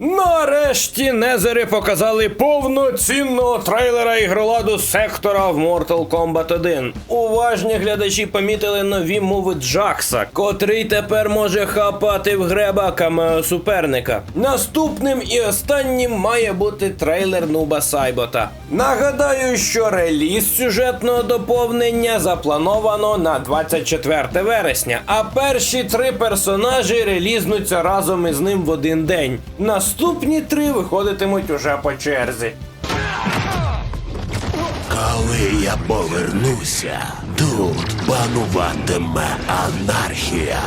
Нарешті Незери показали повноцінного трейлера ігроладу сектора в Mortal Kombat 1. Уважні глядачі помітили нові мови Джакса, котрий тепер може хапати в греба камео суперника. Наступним і останнім має бути трейлер Нуба Сайбота. Нагадаю, що реліз сюжетного доповнення заплановано на 24 вересня, а перші три персонажі релізнуться разом із ним в один день. Наступні три виходитимуть уже по черзі. Коли я повернуся, тут пануватиме анархія.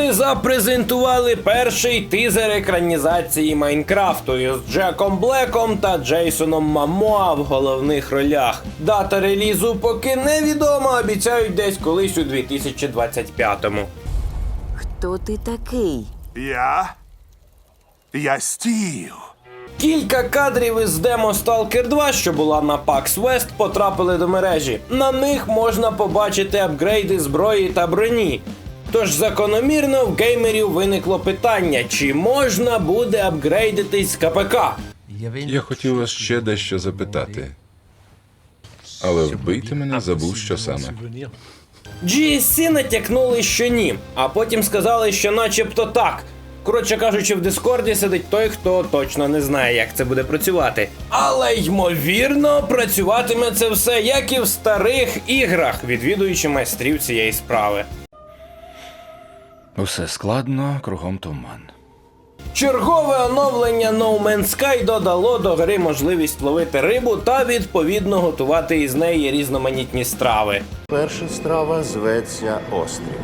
Ворнери запрезентували перший тизер екранізації Майнкрафту із Джеком Блеком та Джейсоном Мамоа в головних ролях. Дата релізу поки невідома, обіцяють десь колись у 2025-му. Хто ти такий? Я? Я стів. Кілька кадрів із демо Stalker 2, що була на PAX West, потрапили до мережі. На них можна побачити апгрейди зброї та броні. Тож закономірно в геймерів виникло питання, чи можна буде апгрейдитись з КПК. Я хотів вас ще дещо запитати. Але вбити мене забув, що саме. GSC натякнули, що ні, а потім сказали, що начебто так. Коротше кажучи, в Дискорді сидить той, хто точно не знає, як це буде працювати. Але ймовірно, працюватиме це все, як і в старих іграх, відвідуючи майстрів цієї справи. Усе складно, кругом туман. Чергове оновлення No Man's Sky додало до гри можливість ловити рибу та відповідно готувати із неї різноманітні страви. Перша страва зветься острів.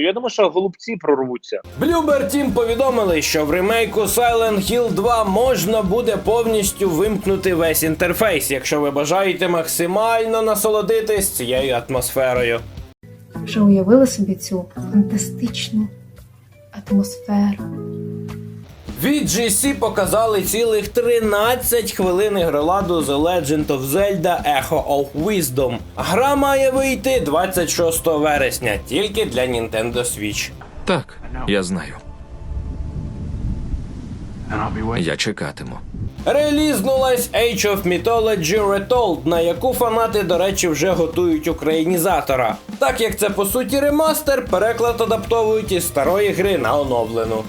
Я думаю, що голубці прорвуться. Bloober Team повідомили, що в ремейку Silent Hill 2 можна буде повністю вимкнути весь інтерфейс, якщо ви бажаєте максимально насолодитись цією атмосферою. Вже уявили собі цю фантастичну атмосферу. Від GC показали цілих 13 хвилин ігроладу The Legend of Zelda Echo of Wisdom. Гра має вийти 26 вересня тільки для Nintendo Switch. Так, я знаю. Я чекатиму. Релізнулась Age of Mythology Retold, на яку фанати, до речі, вже готують українізатора. Так як це по суті ремастер, переклад адаптовують із старої гри на оновлену.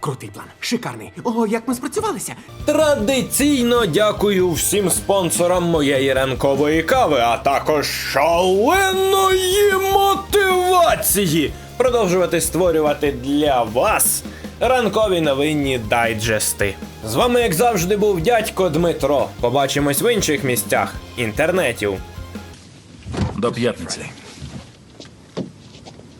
Крутий план, шикарний. Ого, як ми спрацювалися. Традиційно дякую всім спонсорам моєї ранкової кави, а також шаленої мотивації продовжувати створювати для вас ранкові новинні дайджести. З вами, як завжди, був дядько Дмитро. Побачимось в інших місцях інтернетів. До п'ятниці.